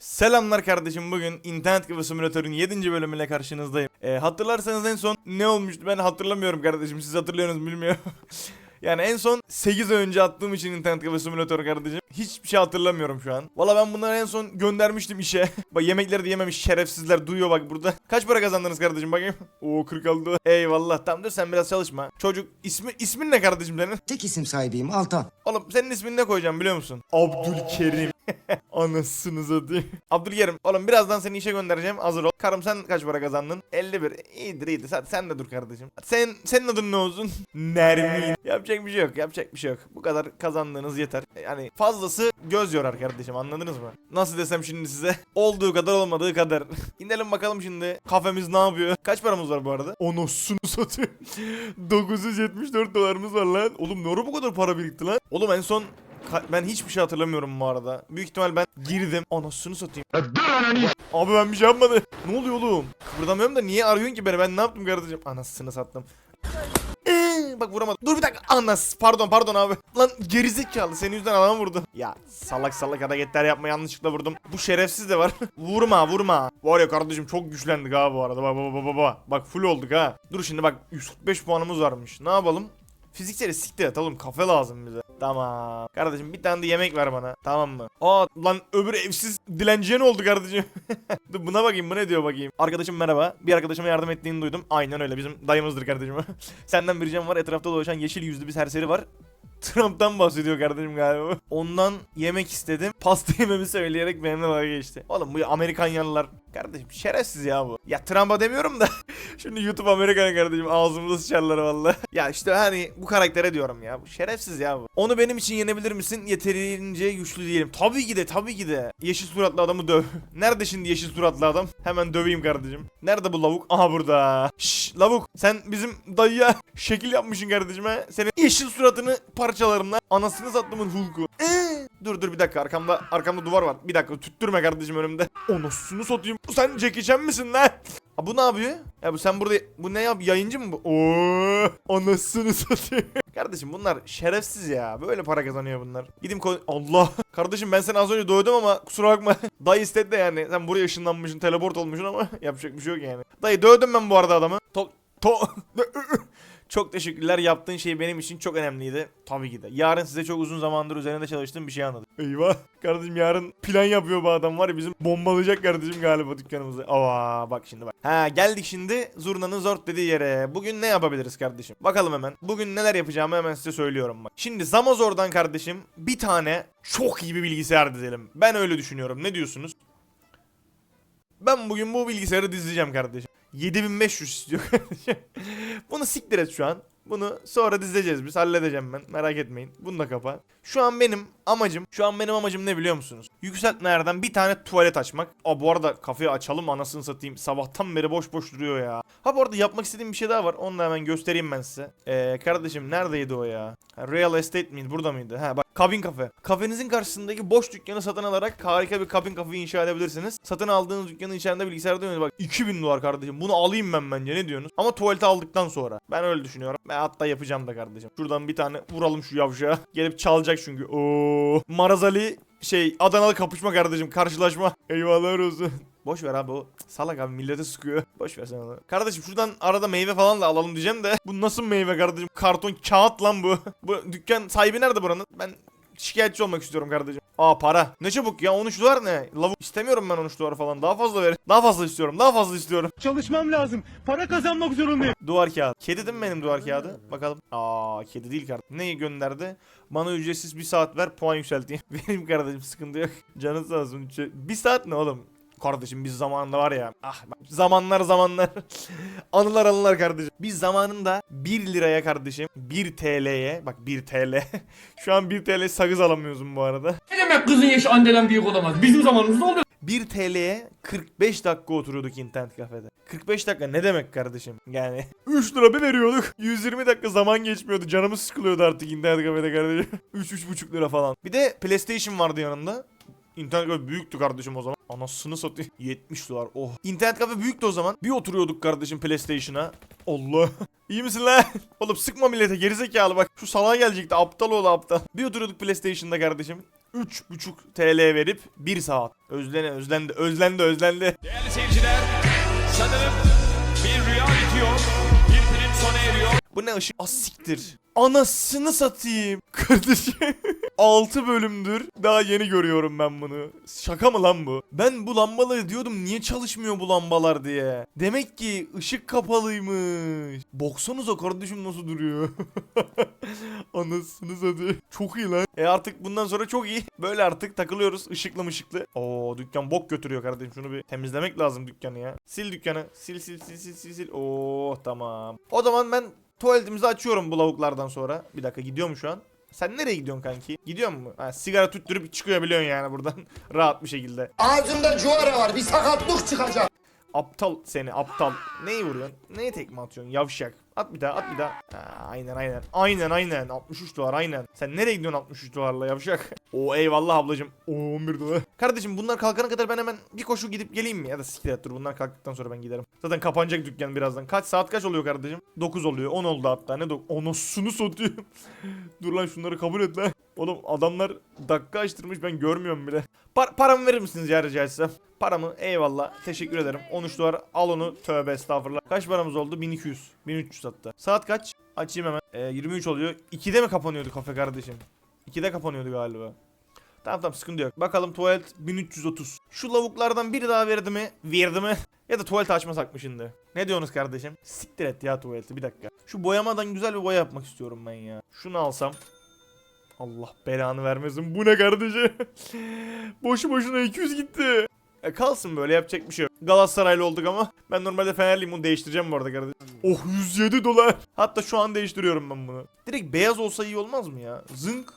Selamlar kardeşim bugün internet kafe simülatörün 7. bölümüyle karşınızdayım. Ee, hatırlarsanız en son ne olmuştu ben hatırlamıyorum kardeşim siz hatırlıyorsunuz bilmiyorum. yani en son 8 ay önce attığım için internet kafe simülatörü kardeşim. Hiçbir şey hatırlamıyorum şu an. Valla ben bunları en son göndermiştim işe. bak yemekleri de yememiş şerefsizler duyuyor bak burada. Kaç para kazandınız kardeşim bakayım. Oo 46. Eyvallah tamam dur sen biraz çalışma. Çocuk ismi ismin ne kardeşim senin? Tek isim sahibiyim Altan. Oğlum senin ismini ne koyacağım biliyor musun? Abdülkerim. Anasını satayım. Abdülkerim. Oğlum birazdan seni işe göndereceğim. Hazır ol. Karım sen kaç para kazandın? 51. İyidir iyidir. Sen, sen de dur kardeşim. Sen senin adın ne olsun? Nermin. Yapacak bir şey yok. Yapacak bir şey yok. Bu kadar kazandığınız yeter. Yani fazlası göz yorar kardeşim. Anladınız mı? Nasıl desem şimdi size? Olduğu kadar olmadığı kadar. İnelim bakalım şimdi. Kafemiz ne yapıyor? Kaç paramız var bu arada? Onosunu satayım. 974 dolarımız var lan. Oğlum ne ara bu kadar para birikti lan? Oğlum en son ben hiçbir şey hatırlamıyorum bu arada. Büyük ihtimal ben girdim. Anasını satayım. Abi ben bir şey yapmadım. Ne oluyor oğlum? Kıpırdamıyorum da niye arıyorsun ki beni? Ben ne yaptım kardeşim? Anasını sattım. Ee, Bak vuramadım. Dur bir dakika. Anas. Pardon pardon abi. Lan gerizekalı. Senin yüzünden adam vurdu. Ya salak salak hareketler yapma yanlışlıkla vurdum. Bu şerefsiz de var. vurma vurma. Var ya kardeşim çok güçlendik ha bu arada. Bak bak bak bak bak. Bak full olduk ha. Dur şimdi bak 145 puanımız varmış. Ne yapalım? Fizikseli siktir et oğlum kafe lazım bize. Tamam. Kardeşim bir tane de yemek ver bana. Tamam mı? Aa lan öbür evsiz dilenciye ne oldu kardeşim? Dur buna bakayım bu ne diyor bakayım. Arkadaşım merhaba. Bir arkadaşıma yardım ettiğini duydum. Aynen öyle bizim dayımızdır kardeşim. Senden bir ricam var. Etrafta dolaşan yeşil yüzlü bir serseri var. Trump'tan bahsediyor kardeşim galiba. Ondan yemek istedim. Pasta yememi söyleyerek benimle dalga geçti. Oğlum bu Amerikan yanlılar. Kardeşim şerefsiz ya bu. Ya Trump'a demiyorum da. Şimdi YouTube Amerikan kardeşim ağzımıza sıçarlar valla. ya işte hani bu karaktere diyorum ya. Bu şerefsiz ya bu. Onu benim için yenebilir misin? Yeterince güçlü değilim. Tabii ki de tabii ki de. Yeşil suratlı adamı döv. Nerede şimdi yeşil suratlı adam? Hemen döveyim kardeşim. Nerede bu lavuk? Aha burada. Şşş lavuk sen bizim dayıya şekil yapmışsın kardeşim ha. Senin yeşil suratını parçalarımla anasını sattımın hulku. Dur dur bir dakika arkamda arkamda duvar var. Bir dakika tüttürme kardeşim önümde. Anasını satayım. Sen Jackie Chan misin lan? Ha bu ne yapıyor? Ya bu sen burada bu ne yap yayıncı mı bu? Oo, anasını satayım. Kardeşim bunlar şerefsiz ya. Böyle para kazanıyor bunlar. Gideyim ko- Allah. Kardeşim ben seni az önce dövdüm ama kusura bakma. Dayı istedi de yani. Sen buraya ışınlanmışsın, teleport olmuşsun ama yapacak bir şey yok yani. Dayı dövdüm ben bu arada adamı. To to Çok teşekkürler. Yaptığın şey benim için çok önemliydi. Tabii ki de. Yarın size çok uzun zamandır üzerinde çalıştığım bir şey anladım. Eyvah. Kardeşim yarın plan yapıyor bu adam var ya bizim bombalayacak kardeşim galiba dükkanımızı. Aa bak şimdi bak. Ha geldik şimdi Zurna'nın zort dediği yere. Bugün ne yapabiliriz kardeşim? Bakalım hemen. Bugün neler yapacağımı hemen size söylüyorum bak. Şimdi Zamazor'dan kardeşim bir tane çok iyi bir bilgisayar dizelim. Ben öyle düşünüyorum. Ne diyorsunuz? Ben bugün bu bilgisayarı dizeceğim kardeşim. 7500 istiyor kardeşim. Bunu siktir et şu an. Bunu sonra dizeceğiz biz halledeceğim ben merak etmeyin. Bunu da kapa. Şu an benim amacım şu an benim amacım ne biliyor musunuz? Yükseltmelerden bir tane tuvalet açmak. Aa bu arada kafeyi açalım anasını satayım. Sabahtan beri boş boş duruyor ya. Ha bu arada yapmak istediğim bir şey daha var. Onu da hemen göstereyim ben size. Ee, kardeşim neredeydi o ya? Real Estate miydi? Burada mıydı? Ha bak kabin kafe. Kafenizin karşısındaki boş dükkanı satın alarak harika bir kabin kafe inşa edebilirsiniz. Satın aldığınız dükkanın içerisinde bilgisayarda oynuyor. Bak 2000 dolar kardeşim. Bunu alayım ben bence ne diyorsunuz? Ama tuvalete aldıktan sonra. Ben öyle düşünüyorum. Ben hatta yapacağım da kardeşim. Şuradan bir tane vuralım şu yavşağa. Gelip çalacak çünkü. Oo. Marazali şey Adanalı kapışma kardeşim karşılaşma. Eyvallah olsun. Boş ver abi o salak abi millete sıkıyor. Boş ver sen onu. Kardeşim şuradan arada meyve falan da alalım diyeceğim de. Bu nasıl meyve kardeşim? Karton kağıt lan bu. bu dükkan sahibi nerede buranın? Ben şikayetçi olmak istiyorum kardeşim. Aa para. Ne çabuk ya 13 dolar ne? Lavuk istemiyorum ben 13 dolar falan. Daha fazla ver. Daha fazla istiyorum. Daha fazla istiyorum. Çalışmam lazım. Para kazanmak zorundayım. Duvar kağıdı. Kedi değil mi benim duvar kağıdı? Bakalım. Aa kedi değil kardeşim. Neyi gönderdi? Bana ücretsiz bir saat ver puan yükselteyim. Benim kardeşim sıkıntı yok. Canın sağ olsun. Bir saat ne oğlum? Kardeşim biz zamanında var ya. Ah zamanlar zamanlar. anılar anılar kardeşim. Biz zamanında 1 liraya kardeşim 1 TL'ye bak 1 TL. Şu an 1 TL sakız alamıyorsun bu arada. Ne demek kızın yaşı anneden büyük olamaz? Bizim zamanımızda oluyor. 1 TL'ye 45 dakika oturuyorduk internet kafede. 45 dakika ne demek kardeşim? Yani 3 lira bir veriyorduk. 120 dakika zaman geçmiyordu. Canımız sıkılıyordu artık internet kafede kardeşim. 3-3,5 lira falan. Bir de PlayStation vardı yanında. İnternet kafe büyüktü kardeşim o zaman. Anasını satayım. 70 dolar. Oh. İnternet kafe büyüktü o zaman. Bir oturuyorduk kardeşim PlayStation'a. Allah. İyi misin lan? Oğlum sıkma millete gerizekalı bak. Şu salağa gelecekti aptal oğlu aptal. Bir oturuyorduk PlayStation'da kardeşim. 3,5 TL verip 1 saat. Özlene özlendi özlendi özlendi. Değerli seyirciler, sanırım ne ışık? Az siktir. Anasını satayım. Kardeşim. 6 bölümdür. Daha yeni görüyorum ben bunu. Şaka mı lan bu? Ben bu lambaları diyordum niye çalışmıyor bu lambalar diye. Demek ki ışık kapalıymış. Boksanıza kardeşim nasıl duruyor. Anasını satayım. Çok iyi lan. E artık bundan sonra çok iyi. Böyle artık takılıyoruz ışıklı mışıklı. Oo dükkan bok götürüyor kardeşim. Şunu bir temizlemek lazım dükkanı ya. Sil dükkanı. Sil sil sil sil sil sil. Oo tamam. O zaman ben tuvaletimizi açıyorum bu lavuklardan sonra. Bir dakika gidiyor mu şu an? Sen nereye gidiyorsun kanki? Gidiyor mu? Ha, sigara tüttürüp çıkıyor biliyorsun yani buradan. Rahat bir şekilde. Ağzımda cuara var. Bir sakatlık çıkacak. Aptal seni aptal. Neyi vuruyorsun? Neye tekme atıyorsun? Yavşak. At bir daha at bir daha. Ha, aynen aynen. Aynen aynen. 63 dolar aynen. Sen nereye gidiyorsun 63 dolarla yavşak? Oo eyvallah ablacım. Oo 11 dolar. Kardeşim bunlar kalkana kadar ben hemen bir koşu gidip geleyim mi? Ya da siktir et dur bunlar kalktıktan sonra ben giderim. Zaten kapanacak dükkan birazdan. Kaç saat kaç oluyor kardeşim? 9 oluyor. 10 oldu hatta. Ne 9? Onosunu satıyor. dur lan şunları kabul et lan. Oğlum adamlar dakika açtırmış ben görmüyorum bile. Par paramı verir misiniz ya rica etsem? Paramı eyvallah teşekkür ederim. 13 dolar al onu tövbe estağfurullah. Kaç paramız oldu? 1200. 1300 hatta. Saat kaç? Açayım hemen. Ee, 23 oluyor. 2'de mi kapanıyordu kafe kardeşim? 2'de kapanıyordu galiba. Tamam tamam sıkıntı yok. Bakalım tuvalet 1330. Şu lavuklardan biri daha verdi mi? Verdi mi? Ya da tuvalet açmasak mı şimdi? Ne diyorsunuz kardeşim? Siktir et ya tuvaleti bir dakika. Şu boyamadan güzel bir boya yapmak istiyorum ben ya. Şunu alsam. Allah belanı vermesin. Bu ne kardeşim? Boşu boşuna 200 gitti. E kalsın böyle yapacak bir şey yok. Galatasaraylı olduk ama ben normalde Fenerliyim bunu değiştireceğim bu arada kardeşim. Oh 107 dolar. Hatta şu an değiştiriyorum ben bunu. Direkt beyaz olsa iyi olmaz mı ya? Zınk.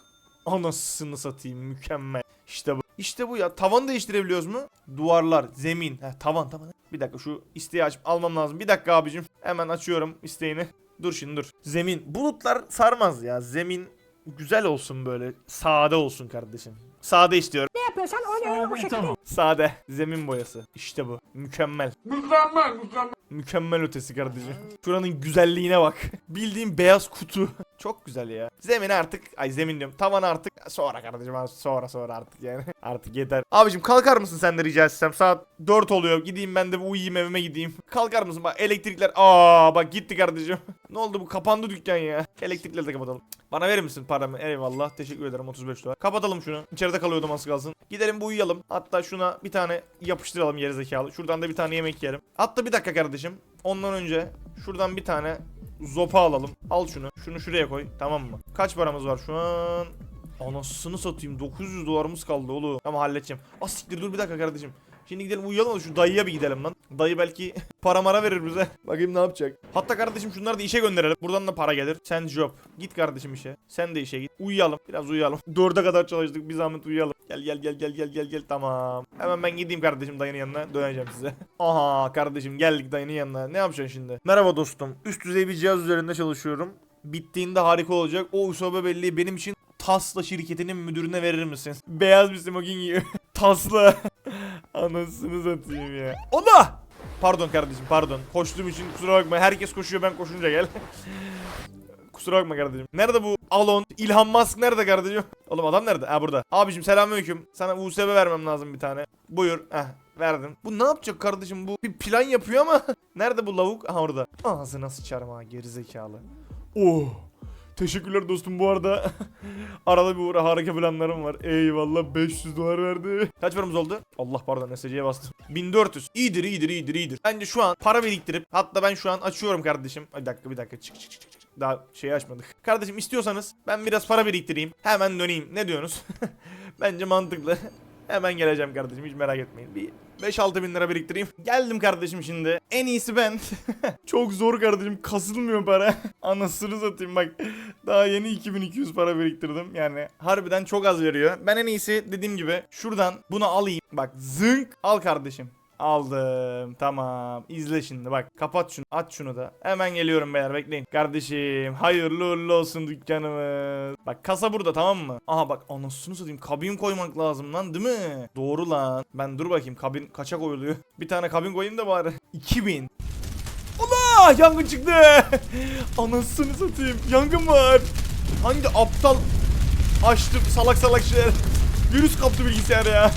Anasını satayım mükemmel. İşte bu. İşte bu ya. Tavan değiştirebiliyoruz mu? Duvarlar, zemin. Heh, tavan tavan. Bir dakika şu isteği açıp almam lazım. Bir dakika abicim. Hemen açıyorum isteğini. Dur şimdi dur. Zemin. Bulutlar sarmaz ya. Zemin güzel olsun böyle. Sade olsun kardeşim. Sade istiyorum. Ne yapıyorsan onu o şekilde Sade. Zemin boyası. İşte bu. Mükemmel. Mükemmel mükemmel. Mükemmel ötesi kardeşim. Şuranın güzelliğine bak. Bildiğim beyaz kutu. Çok güzel ya. Zemin artık. Ay zemin diyorum. Tavan artık. Sonra kardeşim sonra sonra artık yani. artık yeter. Abicim kalkar mısın sen de rica etsem? Saat 4 oluyor. Gideyim ben de bir uyuyayım evime gideyim. Kalkar mısın? Bak elektrikler. Aa bak gitti kardeşim. ne oldu bu? Kapandı dükkan ya. Elektrikleri de kapatalım. Bana verir misin paramı? Eyvallah. Teşekkür ederim 35 dolar. Kapatalım şunu. İçeride kalıyordum az kalsın. Gidelim bu uyuyalım. Hatta şuna bir tane yapıştıralım geri zekalı. Şuradan da bir tane yemek yiyelim. Hatta bir dakika kardeşim. Ondan önce şuradan bir tane zopa alalım. Al şunu. Şunu şuraya koy. Tamam mı? Kaç paramız var şu an? Anasını satayım 900 dolarımız kaldı oğlum. Tamam halledeceğim. Siktir dur bir dakika kardeşim. Şimdi gidelim uyuyalım şu dayıya bir gidelim lan. Dayı belki para mara verir bize. Bakayım ne yapacak. Hatta kardeşim şunları da işe gönderelim. Buradan da para gelir. Sen job. Git kardeşim işe. Sen de işe git. Uyuyalım. Biraz uyuyalım. Dörde kadar çalıştık. Bir zahmet uyuyalım. Gel gel gel gel gel gel gel. Tamam. Hemen ben gideyim kardeşim dayının yanına. Döneceğim size. Aha kardeşim geldik dayının yanına. Ne yapacaksın şimdi? Merhaba dostum. Üst düzey bir cihaz üzerinde çalışıyorum. Bittiğinde harika olacak. O USB belleği benim için Tasla şirketinin müdürüne verir misin? Beyaz bir smoking giyiyor. Tasla. Anasını satayım ya. Allah! Pardon kardeşim pardon. Koştuğum için kusura bakma. Herkes koşuyor ben koşunca gel. kusura bakma kardeşim. Nerede bu Alon? İlhan Musk nerede kardeşim? Oğlum adam nerede? Ha burada. Abicim selamünaleyküm. Sana USB vermem lazım bir tane. Buyur. Heh verdim. Bu ne yapacak kardeşim? Bu bir plan yapıyor ama. nerede bu lavuk? Aha orada. Ağzına sıçarım ha gerizekalı. Oh. Teşekkürler dostum bu arada. Arada bir uğra harika planlarım var. Eyvallah 500 dolar verdi. Kaç paramız oldu? Allah pardon SC'ye bastım. 1400. İyidir iyidir iyidir iyidir. Bence şu an para biriktirip hatta ben şu an açıyorum kardeşim. Bir dakika bir dakika çık çık çık. Daha şeyi açmadık. Kardeşim istiyorsanız ben biraz para biriktireyim. Hemen döneyim. Ne diyorsunuz? Bence mantıklı. Hemen geleceğim kardeşim hiç merak etmeyin. Bir 5-6 bin lira biriktireyim. Geldim kardeşim şimdi. En iyisi ben. Çok zor kardeşim. Kasılmıyor para. Anasını satayım bak. Daha yeni 2200 para biriktirdim. Yani harbiden çok az veriyor. Ben en iyisi dediğim gibi şuradan bunu alayım. Bak zınk al kardeşim. Aldım. Tamam. İzle şimdi bak. Kapat şunu. Aç şunu da. Hemen geliyorum beyler bekleyin. Kardeşim hayırlı uğurlu olsun dükkanımız. Bak kasa burada tamam mı? Aha bak anasını satayım. Kabin koymak lazım lan değil mi? Doğru lan. Ben dur bakayım kabin kaça koyuluyor? Bir tane kabin koyayım da bari. 2000. Allah yangın çıktı. Anasını satayım. Yangın var. Hangi aptal açtı salak salak şeyler. Virüs kaptı bilgisayar ya.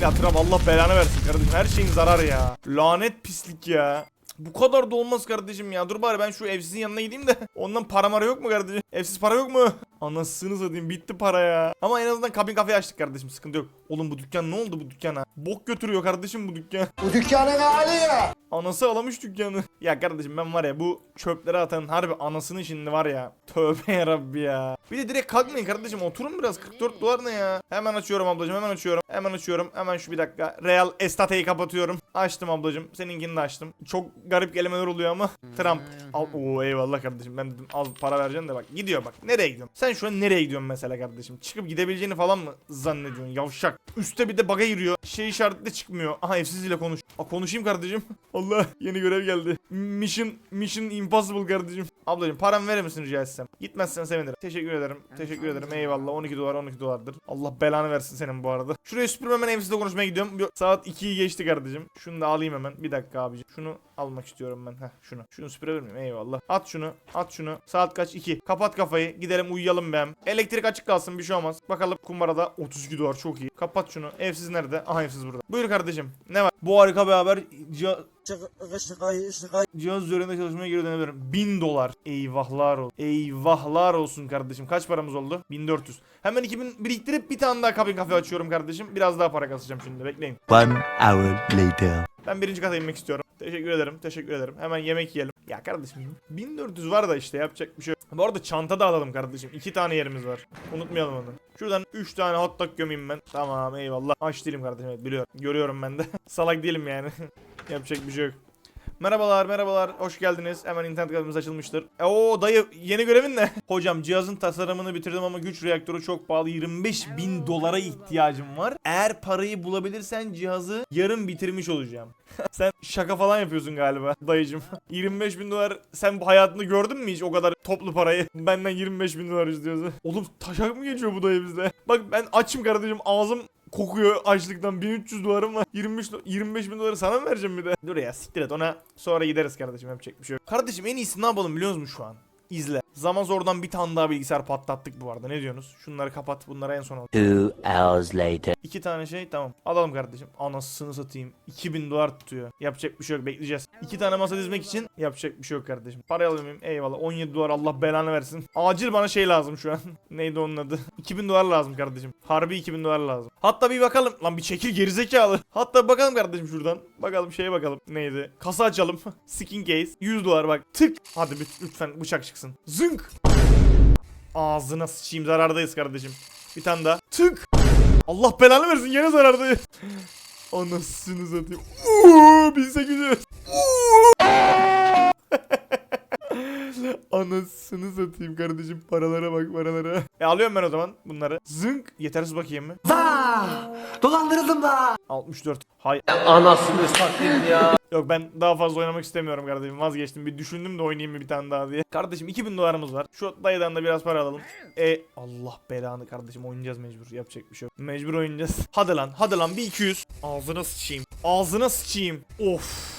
Ya Trump Allah belanı versin kardeşim. Her şeyin zarar ya. Lanet pislik ya. Bu kadar da olmaz kardeşim ya. Dur bari ben şu evsizin yanına gideyim de. Ondan para mara yok mu kardeşim? Evsiz para yok mu? Anasını satayım bitti para ya. Ama en azından kabin kafeyi açtık kardeşim sıkıntı yok. Oğlum bu dükkan ne oldu bu dükkana? Bok götürüyor kardeşim bu dükkan. Bu dükkanın hali ya. Anası alamış dükkanı. Ya kardeşim ben var ya bu çöpleri atan harbi anasını şimdi var ya. Tövbe yarabbi ya. Bir de direkt kalkmayın kardeşim oturun biraz 44 dolar ne ya. Hemen açıyorum ablacım hemen açıyorum. Hemen açıyorum. Hemen şu bir dakika. Real Estate'yi kapatıyorum. Açtım ablacım. Seninkini de açtım. Çok garip kelimeler oluyor ama. Trump. Al. Oo eyvallah kardeşim. Ben dedim az para vereceksin de bak. Gidiyor bak. Nereye gidiyorsun? Sen şu an nereye gidiyorsun mesela kardeşim? Çıkıp gidebileceğini falan mı zannediyorsun? Yavşak. Üste bir de baga giriyor. Şey işareti de çıkmıyor. Aha evsiz ile konuş. Aa, konuşayım kardeşim. Allah yeni görev geldi. Mission Mission Impossible kardeşim. Ablacığım param verir misin rica etsem? Gitmezsen sevinirim. Teşekkür ederim. Teşekkür ederim. Eyvallah. 12 dolar 12 dolardır. Allah belanı versin senin bu arada. Şuraya süpürüm hemen evsizle konuşmaya gidiyorum. Bir- Saat 2'yi geçti kardeşim. Şunu da alayım hemen. Bir dakika abicim. Şunu almak istiyorum ben. Heh şunu. Şunu süpürebilir miyim? Eyvallah. At şunu. At şunu. Saat kaç? 2. Kapat kafayı. Gidelim uyuyalım be. Elektrik açık kalsın bir şey olmaz. Bakalım kumbarada 32 dolar çok iyi. Kapat şunu. Evsiz nerede? Aha evsiz burada. Buyur kardeşim. Ne var? Bu harika bir haber. Cihaz, cihaz üzerinde çalışmaya geri dönebilirim. 1000 dolar. Eyvahlar olsun. Eyvahlar olsun kardeşim. Kaç paramız oldu? 1400. Hemen 2000 biriktirip bir tane daha kabin kafe açıyorum kardeşim. Biraz daha para kasacağım şimdi. Bekleyin. One hour later. Ben birinci kata inmek istiyorum. Teşekkür ederim. Teşekkür ederim. Hemen yemek yiyelim. Ya kardeşim 1400 var da işte yapacak bir şey yok. Bu arada çanta da alalım kardeşim. İki tane yerimiz var. Unutmayalım onu. Şuradan 3 tane hot dog gömeyim ben. Tamam eyvallah. Aç değilim kardeşim evet biliyorum. Görüyorum ben de. Salak değilim yani. yapacak bir şey yok. Merhabalar merhabalar hoş geldiniz. Hemen internet kafemiz açılmıştır. E, Oo dayı yeni görevin ne? Hocam cihazın tasarımını bitirdim ama güç reaktörü çok pahalı. 25 bin dolara ihtiyacım var. Eğer parayı bulabilirsen cihazı yarın bitirmiş olacağım. sen şaka falan yapıyorsun galiba dayıcım. 25 bin dolar sen bu hayatını gördün mü hiç o kadar toplu parayı? Benden 25 bin dolar istiyorsun. Oğlum taşak mı geçiyor bu dayı bizde? Bak ben açım kardeşim ağzım kokuyor açlıktan 1300 dolarım var 25, do- 25 bin doları sana mı vereceğim bir de Dur ya siktir et ona sonra gideriz kardeşim yapacak bir şey yok Kardeşim en iyisi ne yapalım biliyor musun şu an İzle Zaman zordan bir tane daha bilgisayar patlattık bu arada. Ne diyorsunuz? Şunları kapat bunları en son al. Two hours later. İki tane şey tamam. Alalım kardeşim. Anasını satayım. 2000 dolar tutuyor. Yapacak bir şey yok bekleyeceğiz. İki tane masa dizmek için yapacak bir şey yok kardeşim. Parayı muyum eyvallah. 17 dolar Allah belanı versin. Acil bana şey lazım şu an. Neydi onun adı? 2000 dolar lazım kardeşim. Harbi 2000 dolar lazım. Hatta bir bakalım. Lan bir çekil gerizekalı. Hatta bir bakalım kardeşim şuradan. Bakalım şeye bakalım. Neydi? Kasa açalım. Skin case. 100 dolar bak. Tık. Hadi lüt- lütfen bıçak çıksın Zınk Ağzına sıçayım zarardayız kardeşim Bir tane daha tık Allah belanı versin yine zarardayız Anasını satayım Uuu 1800 Anasını satayım kardeşim paralara bak paralara. E alıyorum ben o zaman bunları. Zınk yetersiz bakayım mı? Dolandırıldım da. 64. Hay Anasını satayım ya. Yok ben daha fazla oynamak istemiyorum kardeşim vazgeçtim. Bir düşündüm de oynayayım mı bir tane daha diye. Kardeşim 2000 dolarımız var. Şu dayıdan da biraz para alalım. E Allah belanı kardeşim oynayacağız mecbur. Yapacak bir şey yok. Mecbur oynayacağız. Hadi lan hadi lan bir 200. Ağzına sıçayım. Ağzına sıçayım. Of.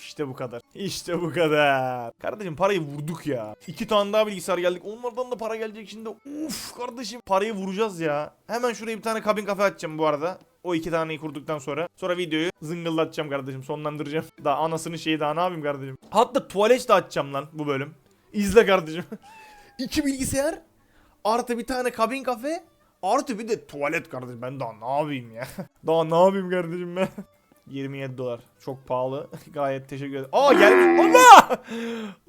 İşte bu kadar. İşte bu kadar. Kardeşim parayı vurduk ya. İki tane daha bilgisayar geldik. Onlardan da para gelecek şimdi. Uf kardeşim. Parayı vuracağız ya. Hemen şuraya bir tane kabin kafe açacağım bu arada. O iki taneyi kurduktan sonra. Sonra videoyu zıngıldatacağım kardeşim. Sonlandıracağım. Daha anasının şeyi daha ne yapayım kardeşim. Hatta tuvalet de açacağım lan bu bölüm. İzle kardeşim. İki bilgisayar. Artı bir tane kabin kafe. Artı bir de tuvalet kardeşim. Ben daha ne yapayım ya. daha ne yapayım kardeşim ben. 27 dolar. Çok pahalı. Gayet teşekkür ederim. Aa gelmiş. Allah!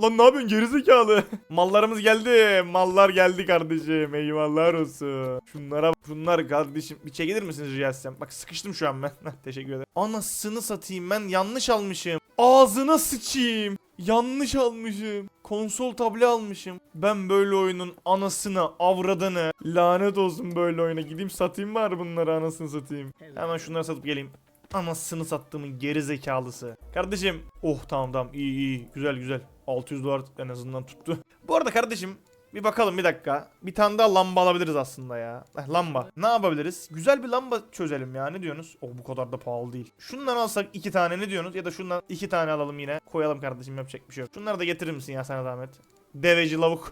Lan ne yapıyorsun gerizekalı? Mallarımız geldi. Mallar geldi kardeşim. Eyvallah olsun. Şunlara şunlar kardeşim. Bir çekilir misiniz rica etsem? Bak sıkıştım şu an ben. Teşekkür ederim. Anasını satayım ben yanlış almışım. Ağzına sıçayım. Yanlış almışım. Konsol tablet almışım. Ben böyle oyunun anasını, avradını, lanet olsun böyle oyuna. Gideyim satayım var bunları anasını satayım. Hemen şunları satıp geleyim. Anasını sattığımın geri zekalısı. Kardeşim. Oh tamam tamam iyi iyi güzel güzel. 600 dolar en azından tuttu. Bu arada kardeşim bir bakalım bir dakika. Bir tane daha lamba alabiliriz aslında ya. Eh, lamba. Ne yapabiliriz? Güzel bir lamba çözelim ya. Ne diyorsunuz? Oh bu kadar da pahalı değil. Şundan alsak iki tane ne diyorsunuz? Ya da şundan iki tane alalım yine. Koyalım kardeşim yapacak bir şey yok. Şunları da getirir misin ya sana zahmet? Deveci lavuk.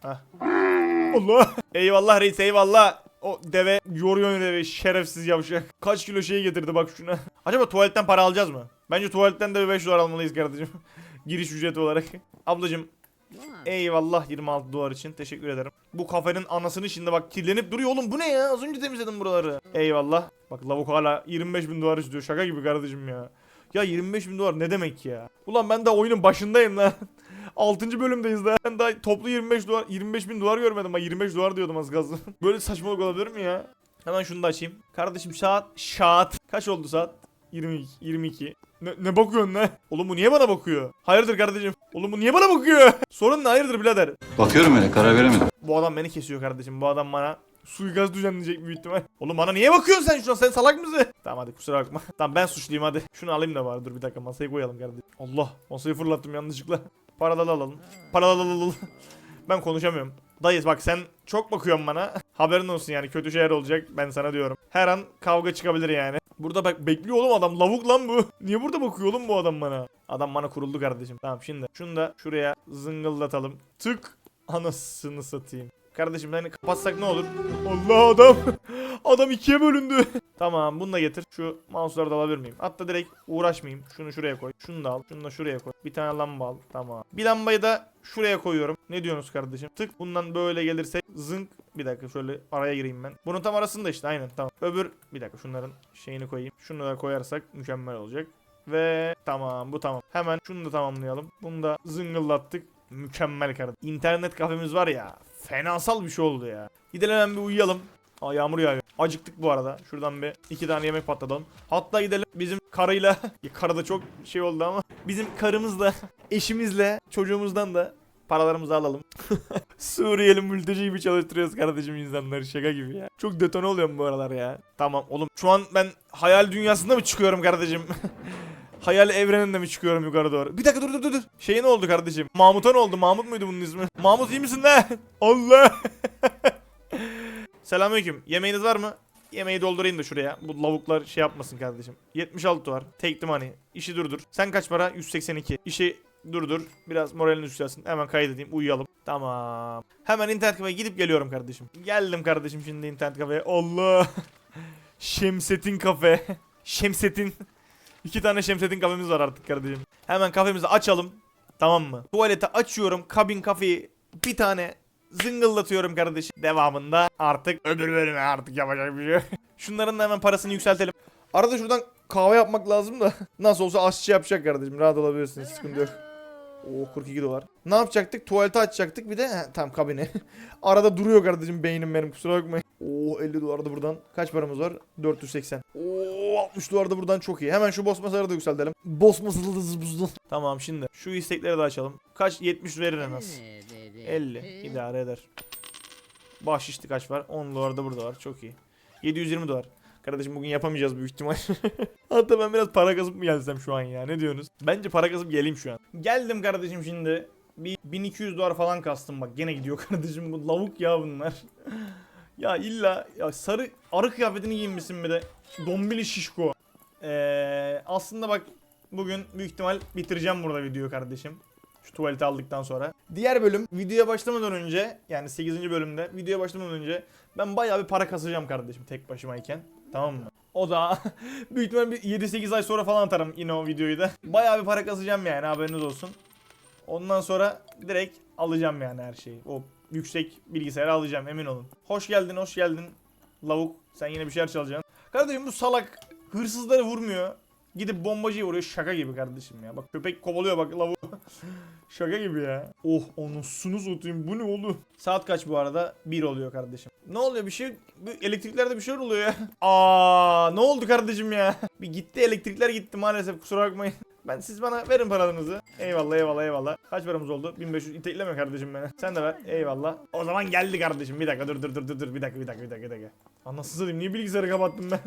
Hah. Allah. Eyvallah reis eyvallah. O deve yoruyor deve şerefsiz yavşak. Kaç kilo şey getirdi bak şuna. Acaba tuvaletten para alacağız mı? Bence tuvaletten de bir 5 dolar almalıyız kardeşim. Giriş ücreti olarak. Ablacım Eyvallah 26 dolar için teşekkür ederim. Bu kafenin anasını şimdi bak kirlenip duruyor oğlum bu ne ya az önce temizledim buraları. Eyvallah. Bak lavuk hala 25 bin dolar istiyor şaka gibi kardeşim ya. Ya 25 bin dolar ne demek ya? Ulan ben daha oyunun başındayım lan. 6. bölümdeyiz daha. Ben daha toplu 25 dolar 25 bin dolar görmedim. Ben 25 dolar diyordum az kalsın. Böyle saçmalık olabilir mi ya? Hemen şunu da açayım. Kardeşim saat saat kaç oldu saat? 22 22. Ne, ne bakıyorsun ne? Oğlum bu niye bana bakıyor? Hayırdır kardeşim? Oğlum bu niye bana bakıyor? Sorun ne hayırdır birader? Bakıyorum öyle karar veremedim. Bu adam beni kesiyor kardeşim. Bu adam bana suikast düzenleyecek büyük ihtimal. Oğlum bana niye bakıyorsun sen şu an? Sen salak mısın? Tamam hadi kusura bakma. tamam ben suçluyum hadi. Şunu alayım da var. Dur bir dakika masayı koyalım kardeşim. Allah masayı fırlattım yanlışlıkla. Paraları alalım. Paraları alalım. Ben konuşamıyorum. Dayı bak sen çok bakıyorsun bana. Haberin olsun yani kötü şeyler olacak ben sana diyorum. Her an kavga çıkabilir yani. Burada bak bekliyor oğlum adam lavuk lan bu. Niye burada bakıyor oğlum bu adam bana? Adam bana kuruldu kardeşim. Tamam şimdi şunu da şuraya zıngıldatalım. Tık anasını satayım. Kardeşim hani kapatsak ne olur? Allah adam. adam ikiye bölündü. Tamam bunu da getir. Şu mouse'ları da alabilir miyim? Hatta direkt uğraşmayayım. Şunu şuraya koy. Şunu da al. Şunu da şuraya koy. Bir tane lamba al. Tamam. Bir lambayı da şuraya koyuyorum. Ne diyorsunuz kardeşim? Tık bundan böyle gelirsek zınk. Bir dakika şöyle araya gireyim ben. Bunun tam arasında işte aynen tamam. Öbür bir dakika şunların şeyini koyayım. Şunu da koyarsak mükemmel olacak. Ve tamam bu tamam. Hemen şunu da tamamlayalım. Bunu da zıngıldattık. Mükemmel kardeşim. İnternet kafemiz var ya. Fenasal bir şey oldu ya. Gidelim hemen bir uyuyalım. Aa yağmur yağıyor. Acıktık bu arada. Şuradan bir iki tane yemek patlatalım. Hatta gidelim bizim karıyla. Karı da çok şey oldu ama. Bizim karımızla, eşimizle, çocuğumuzdan da paralarımızı alalım. Suriyeli mülteci gibi çalıştırıyoruz kardeşim insanları şaka gibi ya. Çok detone oluyorum bu aralar ya. Tamam oğlum şu an ben hayal dünyasında mı çıkıyorum kardeşim? Hayal evreninde mi çıkıyorum yukarı doğru? Bir dakika dur dur dur dur. Şey ne oldu kardeşim? Mahmut'a ne oldu? Mahmut muydu bunun ismi? Mahmut iyi misin lan? Allah. Selamünaleyküm. Yemeğiniz var mı? Yemeği doldurayım da şuraya. Bu lavuklar şey yapmasın kardeşim. 76 var. Take the money. İşi durdur. Sen kaç para? 182. İşi durdur. Biraz moralini yükselsin. Hemen kaydedeyim. Uyuyalım. Tamam. Hemen internet kafeye gidip geliyorum kardeşim. Geldim kardeşim şimdi internet kafeye. Allah. Şemsettin kafe. Şemsettin. İki tane Şemsettin kafemiz var artık kardeşim. Hemen kafemizi açalım. Tamam mı? Tuvalete açıyorum. Kabin kafeyi bir tane zıngıllatıyorum kardeşim. Devamında artık öbür bölüme artık yapacak bir şey yok. Şunların da hemen parasını yükseltelim. Arada şuradan kahve yapmak lazım da. Nasıl olsa aşçı yapacak kardeşim. Rahat olabilirsiniz. Sıkıntı yok. Oo 42 dolar. Ne yapacaktık? Tuvalete açacaktık. Bir de he, tamam kabine. Arada duruyor kardeşim beynim benim kusura bakmayın. Oo 50 dolar da buradan. Kaç paramız var? 480. Oo 60 dolar da buradan çok iyi. Hemen şu boss masarı da yükseltelim. Boss masarı Tamam şimdi. Şu istekleri de açalım. Kaç? 70 verir en az. 50. idare eder. Bahşişli kaç var? 10 dolar da burada var. Çok iyi. 720 dolar. Kardeşim bugün yapamayacağız büyük ihtimal. Hatta ben biraz para kazıp mı gelsem şu an ya ne diyorsunuz? Bence para kazıp geleyim şu an. Geldim kardeşim şimdi. Bir 1200 dolar falan kastım bak gene gidiyor kardeşim bu lavuk ya bunlar. ya illa ya sarı arı kıyafetini giyinmişsin bir de. Dombili şişko. Ee, aslında bak bugün büyük ihtimal bitireceğim burada videoyu kardeşim. Şu tuvaleti aldıktan sonra. Diğer bölüm videoya başlamadan önce yani 8. bölümde videoya başlamadan önce ben bayağı bir para kasacağım kardeşim tek başımayken. Tamam mı? O da büyük ihtimal bir 7-8 ay sonra falan atarım yine o videoyu da. Bayağı bir para kasacağım yani haberiniz olsun. Ondan sonra direkt alacağım yani her şeyi. O yüksek bilgisayarı alacağım emin olun. Hoş geldin hoş geldin. Lavuk sen yine bir şeyler çalacaksın. Kardeşim bu salak hırsızları vurmuyor. Gidip bombacıyı vuruyor şaka gibi kardeşim ya. Bak köpek kovalıyor bak lavuğu. şaka gibi ya. Oh anasını satayım bu ne oldu? Saat kaç bu arada? 1 oluyor kardeşim. Ne oluyor bir şey? Elektriklerde bir şeyler oluyor ya. Aa ne oldu kardeşim ya? Bir gitti elektrikler gitti maalesef kusura bakmayın. Ben siz bana verin paralarınızı. Eyvallah eyvallah eyvallah. Kaç paramız oldu? 1500 itekleme kardeşim beni. Sen de ver. Eyvallah. O zaman geldi kardeşim. Bir dakika dur dur dur dur dur. Bir dakika bir dakika bir dakika bir dakika. Anasını satayım niye bilgisayarı kapattım ben?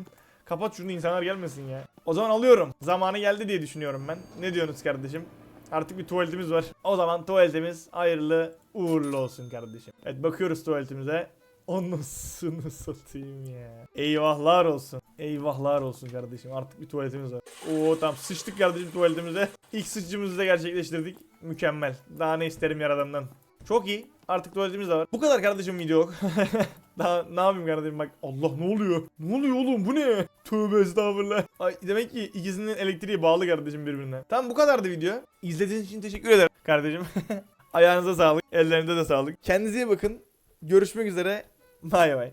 Kapat şunu insanlar gelmesin ya. O zaman alıyorum. Zamanı geldi diye düşünüyorum ben. Ne diyorsunuz kardeşim? Artık bir tuvaletimiz var. O zaman tuvaletimiz hayırlı uğurlu olsun kardeşim. Evet bakıyoruz tuvaletimize. Anasını satayım ya. Eyvahlar olsun. Eyvahlar olsun kardeşim. Artık bir tuvaletimiz var. Oo tamam sıçtık kardeşim tuvaletimize. İlk sıçımızı da gerçekleştirdik. Mükemmel. Daha ne isterim yaradandan. Çok iyi. Artık tuvaletimiz de var. Bu kadar kardeşim video. Daha ne yapayım kardeşim bak. Allah ne oluyor? Ne oluyor oğlum bu ne? Tövbe estağfurullah. Ay, demek ki ikisinin elektriği bağlı kardeşim birbirine. Tamam bu kadardı video. İzlediğiniz için teşekkür ederim kardeşim. Ayağınıza sağlık. Ellerinize de sağlık. Kendinize iyi bakın. Görüşmek üzere. Bay bay.